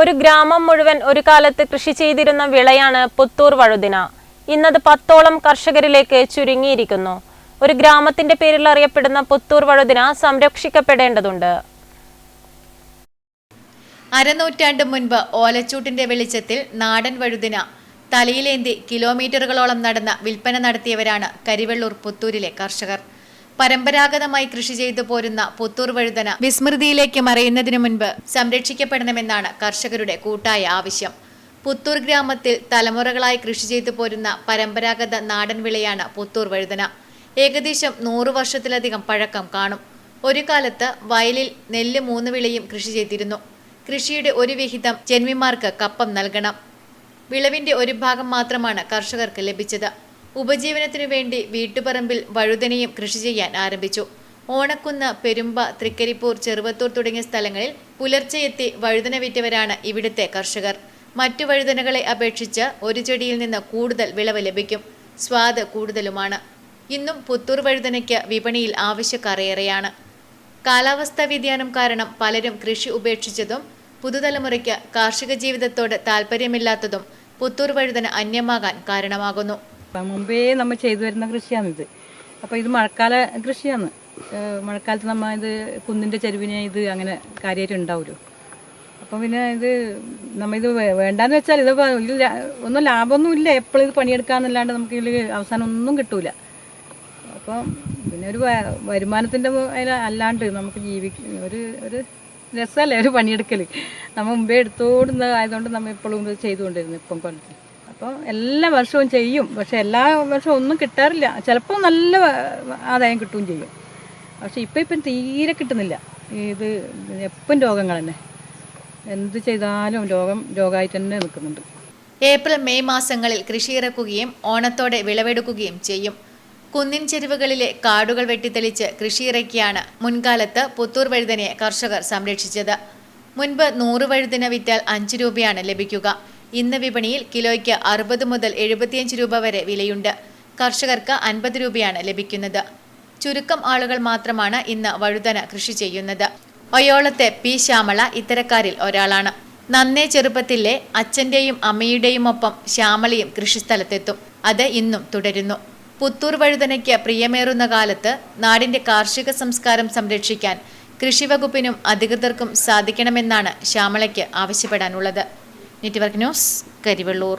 ഒരു ഗ്രാമം മുഴുവൻ ഒരു കാലത്ത് കൃഷി ചെയ്തിരുന്ന വിളയാണ് പുത്തൂർ വഴുതിന. ഇന്നത് പത്തോളം കർഷകരിലേക്ക് ചുരുങ്ങിയിരിക്കുന്നു. ഒരു ഗ്രാമത്തിന്റെ പേരിൽ അറിയപ്പെടുന്ന പുത്തൂർ വഴുതിന സംരക്ഷിക്കപ്പെടേണ്ടതുണ്ട്. അരനൂറ്റാണ്ട് മുൻപ് ഓലച്ചൂട്ടിന്റെ വെളിച്ചത്തിൽ നാടൻ വഴുതിന തലയിലേന്തി കിലോമീറ്ററുകളോളം നടന്ന വിൽപ്പന നടത്തിയവരാണ് കരിവെള്ളൂർ പുത്തൂരിലെ കർഷകർ. പരമ്പരാഗതമായി കൃഷി ചെയ്തു പോരുന്ന പുത്തൂർ വഴുതന വിസ്മൃതിയിലേക്ക് മറയുന്നതിനു മുൻപ് സംരക്ഷിക്കപ്പെടണമെന്നാണ് കർഷകരുടെ കൂട്ടായ ആവശ്യം. പുത്തൂർ ഗ്രാമത്തിൽ തലമുറകളായി കൃഷി ചെയ്തു പോരുന്ന പരമ്പരാഗത നാടൻ വിളയാണ് പുത്തൂർ വഴുതന. ഏകദേശം നൂറു വർഷത്തിലധികം പഴക്കം കാണും. ഒരു കാലത്ത് വയലിൽ നെല്ല് മൂന്ന് വിളയും കൃഷി ചെയ്തിരുന്നു. കൃഷിയുടെ ഒരു വിഹിതം ജന്മിമാർക്ക് കപ്പം നൽകണം. വിളവിന്റെ ഒരു ഭാഗം മാത്രമാണ് കർഷകർക്ക് ലഭിച്ചത്. ഉപജീവനത്തിനു വേണ്ടി വീട്ടുപറമ്പിൽ വഴുതനയും കൃഷി ചെയ്യാൻ ആരംഭിച്ചു. ഓണക്കുന്ന് പെരുമ്പ തൃക്കരിപ്പൂർ ചെറുവത്തൂർ തുടങ്ങിയ സ്ഥലങ്ങളിൽ പുലർച്ചെയെത്തി വഴുതന വിറ്റവരാണ് ഇവിടുത്തെ കർഷകർ. മറ്റു വഴുതനകളെ അപേക്ഷിച്ച് ഒരു ചെടിയിൽ നിന്ന് കൂടുതൽ വിളവ് ലഭിക്കും. സ്വാദ് കൂടുതലുമാണ്. ഇന്നും പുത്തൂർ വഴുതനയ്ക്ക് വിപണിയിൽ ആവശ്യക്കാരേറെയാണ്. കാലാവസ്ഥാ വ്യതിയാനം കാരണം പലരും കൃഷി ഉപേക്ഷിച്ചതും പുതുതലമുറയ്ക്ക് കാർഷിക ജീവിതത്തോട് താല്പര്യമില്ലാത്തതും പുത്തൂർ വഴുതന അന്യമാകാൻ കാരണമാകുന്നു. മുമ്പേ നമ്മൾ ചെയ്തു വരുന്ന കൃഷിയാണിത്. അപ്പോൾ ഇത് മഴക്കാല കൃഷിയാണ്. മഴക്കാലത്ത് നമ്മൾ ഇത് കുന്നിന്റെ ചെരുവിനെ ഇത് അങ്ങനെ കാര്യമായിട്ട് ഉണ്ടാവുമല്ലോ അപ്പം പിന്നെ ഇത് നമ്മൾ ഇത് വേണ്ടാന്ന് വെച്ചാൽ ഇത് ഒന്നും ലാഭമൊന്നും ഇല്ല എപ്പോഴും ഇത് പണിയെടുക്കാന്നല്ലാണ്ട് നമുക്ക് ഇതിൽ അവസാനം ഒന്നും കിട്ടൂല. അപ്പം പിന്നെ ഒരു വരുമാനത്തിന്റെ അല്ലാണ്ട് നമുക്ക് ജീവിക്ക ഒരു ഒരു രസമല്ലേ ഒരു പണിയെടുക്കൽ നമ്മൾ മുമ്പേ എടുത്തോടുന്ന ആയതുകൊണ്ട് നമ്മൾ എപ്പോഴും ഇത് ചെയ്തുകൊണ്ടിരുന്നു ഇപ്പം കൊല്ലത്തിൽ അപ്പോൾ എല്ലാ വർഷവും ചെയ്യും. പക്ഷെ എല്ലാ വർഷവും ഒന്നും കിട്ടാറില്ല. ചിലപ്പോൾ നല്ല ആദായം കിട്ടുകയും ചെയ്യും. പക്ഷെ ഇപ്പം ഇപ്പം തീരെ കിട്ടുന്നില്ല. ഇത് എപ്പം രോഗങ്ങൾ തന്നെ. എന്ത് ചെയ്താലും രോഗം രോഗമായിട്ട് തന്നെ നിൽക്കുന്നുണ്ട്. ഏപ്രിൽ മെയ് മാസങ്ങളിൽ കൃഷി ഇറക്കുകയും ഓണത്തോടെ വിളവെടുക്കുകയും ചെയ്യും. കുന്നിൻ ചെരുവുകളിലെ കാടുകൾ വെട്ടിത്തെളിച്ച് കൃഷിയിറക്കിയാണ് മുൻകാലത്ത് പുത്തൂർ വഴുതനയെ കർഷകർ സംരക്ഷിച്ചത്. മുൻപ് നൂറ് വഴുതന വിറ്റാൽ അഞ്ച് രൂപയാണ് ലഭിക്കുക. ഇന്ന് വിപണിയിൽ കിലോയ്ക്ക് അറുപത് മുതൽ എഴുപത്തിയഞ്ച് രൂപ വരെ വിലയുണ്ട്. കർഷകർക്ക് അൻപത് രൂപയാണ് ലഭിക്കുന്നത്. ചുരുക്കം ആളുകൾ മാത്രമാണ് ഇന്ന് വഴുതന കൃഷി ചെയ്യുന്നത്. ഒയോളത്തെ പി ശ്യാമള ഇത്തരക്കാരിൽ ഒരാളാണ്. നന്നേ ചെറുപ്പത്തിലെ അച്ഛന്റെയും അമ്മയുടെയും ഒപ്പം ശ്യാമളയും കൃഷിസ്ഥലത്തെത്തും. അത് ഇന്നും തുടരുന്നു. പുത്തൂർ വഴുതനയ്ക്ക് പ്രിയമേറുന്ന കാലത്ത് നാടിന്റെ കാർഷിക സംസ്കാരം സംരക്ഷിക്കാൻ കൃഷിവകുപ്പിനും അധികൃതർക്കും സാധിക്കണമെന്നാണ് ശ്യാമളയ്ക്ക് ആവശ്യപ്പെടാനുള്ളത്. Network news Karivellur